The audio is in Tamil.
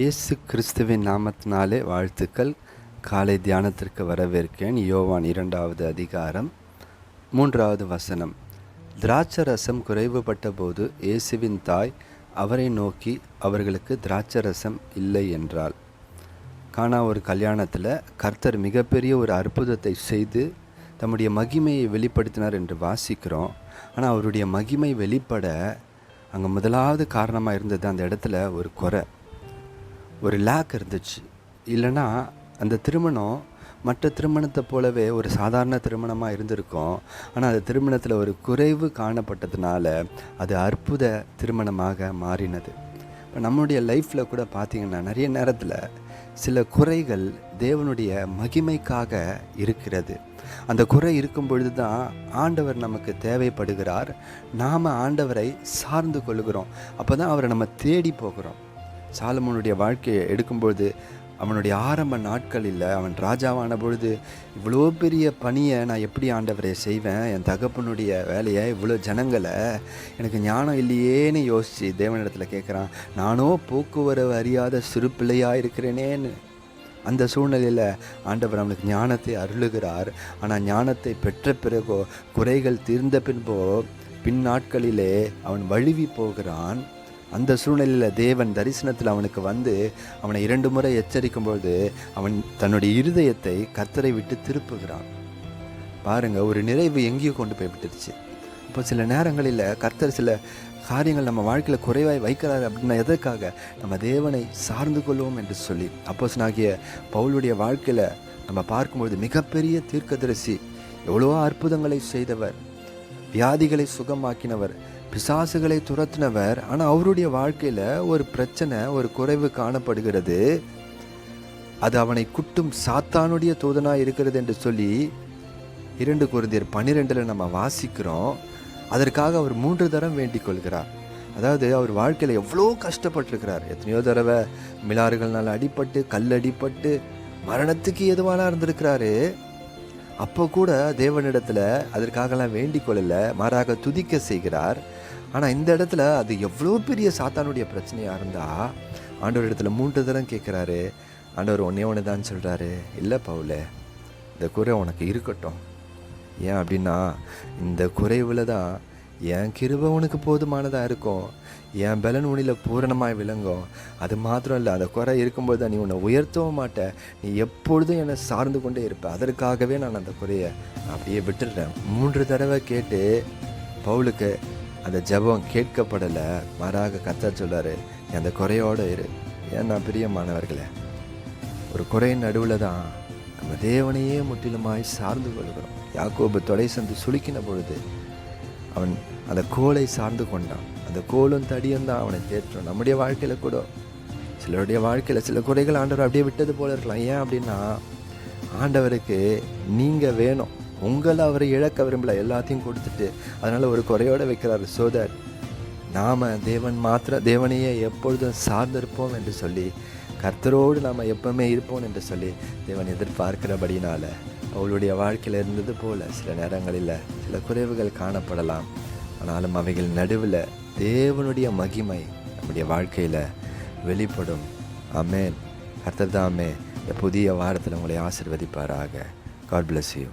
இயேசு கிறிஸ்துவின் நாமத்தினாலே வாழ்த்துக்கள். காலை தியானத்திற்கு வரவேற்கிறேன். யோவான் இரண்டாவது அதிகாரம் மூன்றாவது வசனம். திராட்சரசம் குறைவுபட்ட போது இயேசுவின் தாய் அவரை நோக்கி அவர்களுக்கு திராட்சரசம் இல்லை என்றாள். காணா ஒரு கல்யாணத்தில் கர்த்தர் மிகப்பெரிய ஒரு அற்புதத்தை செய்து தம்முடைய மகிமையை வெளிப்படுத்தினார் என்று வாசிக்கிறோம். ஆனால் அவருடைய மகிமை வெளிப்பட அங்கே முதலாவது காரணமாக இருந்தது அந்த இடத்துல ஒரு குறை. ஒரு லேக் இருந்துச்சு. இல்லைன்னா அந்த திருமணம் மற்ற திருமணத்தை போலவே ஒரு சாதாரண திருமணமாக இருந்திருக்கும். ஆனால் அந்த திருமணத்தில் ஒரு குறைவு காணப்பட்டதுனால அது அற்புத திருமணமாக மாறினது. இப்போ நம்மளுடைய லைஃப்பில் கூட பார்த்திங்கன்னா நிறைய நேரத்தில் சில குறைகள் தேவனுடைய மகிமைக்காக இருக்கிறது. அந்த குறை இருக்கும் பொழுது தான் ஆண்டவர் நமக்கு தேவைப்படுகிறார். நாம் ஆண்டவரை சார்ந்து கொள்கிறோம். அப்போ தான் அவரை நம்ம தேடி போகிறோம். சாலமோனுடைய வாழ்க்கையை எடுக்கும்பொழுது அவனுடைய ஆரம்ப நாட்களில் அவன் ராஜாவான பொழுது இவ்வளோ பெரிய பணியை நான் எப்படி ஆண்டவரை செய்வேன்? என் தகப்பனுடைய வேலையை இவ்வளோ ஜனங்களை எனக்கு ஞானம் இல்லையேன்னு யோசித்து தேவனிடத்தில் கேட்குறான் நானோ போக்குவரவு அறியாத சிறு பிள்ளையாக இருக்கிறேனேன்னு அந்த சூழ்நிலையில் ஆண்டவர் அவனுக்கு ஞானத்தை அருளுகிறார். ஆனால் ஞானத்தை பெற்ற பிறகோ குறைகள் தீர்ந்த பின்போ பின் நாட்களிலே அவன் வழுவி போகிறான். அந்த சூழ்நிலையில் தேவன் தரிசனத்தில் அவனுக்கு வந்து அவனை இரண்டு முறை எச்சரிக்கும் பொழுது அவன் தன்னுடைய இருதயத்தை கத்தரை விட்டு திருப்புகிறான். பாருங்க ஒரு நிறைவு எங்கேயோ கொண்டு போய் விட்டுருச்சு இப்போ சில நேரங்களில் கர்த்தர் சில காரியங்கள் நம்ம வாழ்க்கையில் குறைவாய் வைக்கிறார் அப்படின்னா எதற்காக? நம்ம தேவனை சார்ந்து கொள்வோம் என்று சொல்லி. அப்போஸ் ஆகிய பவுலுடைய வாழ்க்கையில் நம்ம பார்க்கும்பொழுது மிகப்பெரிய தீர்க்கதரிசி எவ்வளவோ அற்புதங்களை செய்தவர் வியாதிகளை சுகமாக்கினவர் பிசாசுகளை துரத்தினவர். ஆனால் அவருடைய வாழ்க்கையில் ஒரு பிரச்சனை ஒரு குறைவு காணப்படுகிறது. அது அவனை குட்டும் சாத்தானுடைய தூதனாக இருக்கிறது என்று சொல்லி இரண்டு குருந்தியர் பன்னிரெண்டில் நம்ம வாசிக்கிறோம். அதற்காக அவர் மூன்று தரம் வேண்டிக் கொள்கிறார். அதாவது அவர் வாழ்க்கையில் எவ்வளோ கஷ்டப்பட்டிருக்கிறார். எத்தனையோ தடவை மிலாறுகள்னால் அடிபட்டு கல் அடிபட்டு மரணத்துக்கு எதுவானா இருந்திருக்கிறாரு. அப்போ கூட தேவனிடத்தில் அதற்காகலாம் வேண்டிக் கொள்ளலை மாறாக துதிக்க செய்கிறார். ஆனால் இந்த இடத்துல அது எவ்வளோ பெரிய சாத்தானுடைய பிரச்சனையாக இருந்தால் ஆண்டவர் இடத்துல மூன்று தரம் கேட்குறாரு. ஆண்டவர் ஒன்றே ஒன்று தான் சொல்கிறாரு இல்லை பவுல இந்த குறை உனக்கு இருக்கட்டும். ஏன் அப்படின்னா இந்த குறைவில் தான் என் கிருபை உனக்கு போதுமானதாக இருக்கும் என் பலன் உனியில் பூரணமாக விளங்கும். அது மாத்திரம் இல்லை அந்த குறை இருக்கும்போது தான் நீ உன்னை உயர்த்தவும் மாட்ட. நீ எப்பொழுதும் என்னை சார்ந்து கொண்டே இருப்ப. அதற்காகவே நான் அந்த குறையை அப்படியே விட்டுடுறேன். மூன்று தடவை கேட்டு பவுலுக்கு அந்த ஜெபம் கேட்கப்படலை. மாறாக கத்தா சொல்லார் நீ அந்த குறையோடு இரு. ஏன் நான் பிரியமானவர்களே ஒரு குறையின் நடுவில் தான் நம்ம தேவனையே முற்றிலுமாய் சார்ந்து கொள்கிறோம். யாக்கோபு தொலை சந்து சுளுக்கின பொழுது அவன் அந்த கோலை சார்ந்து கொண்டான். அந்த கோலும் தடியும் தான் அவனை தேற்றும். நம்முடைய வாழ்க்கையில் கூட சிலருடைய வாழ்க்கையில் சில குறைகள் ஆண்டவர் அப்படியே விட்டது போல இருக்கலாம். ஏன் அப்படின்னா ஆண்டவருக்கு நீங்கள் வேணும். உங்களை அவரை இழக்க விரும்பல எல்லாத்தையும் கொடுத்துட்டு அதனால் ஒரு குறையோடு வைக்கிறார் சோதர். நாம் தேவன் மாத்திர தேவனையே எப்பொழுதும் சார்ந்திருப்போம் என்று சொல்லி கர்த்தரோடு நாம் எப்பவுமே இருப்போம் என்று சொல்லி தேவன் எதிர்பார்க்கிறபடினால அவளுடைய வாழ்க்கையில் இருந்தது போல சில நேரங்களில் சில குறைவுகள் காணப்படலாம். ஆனாலும் அவைகள் நடுவில் தேவனுடைய மகிமை நம்முடைய வாழ்க்கையில் வெளிப்படும். அமேன் கர்த்தர் தாமே இந்த புதிய வாரத்தில் உங்களை ஆசிர்வதிப்பாராக. God bless you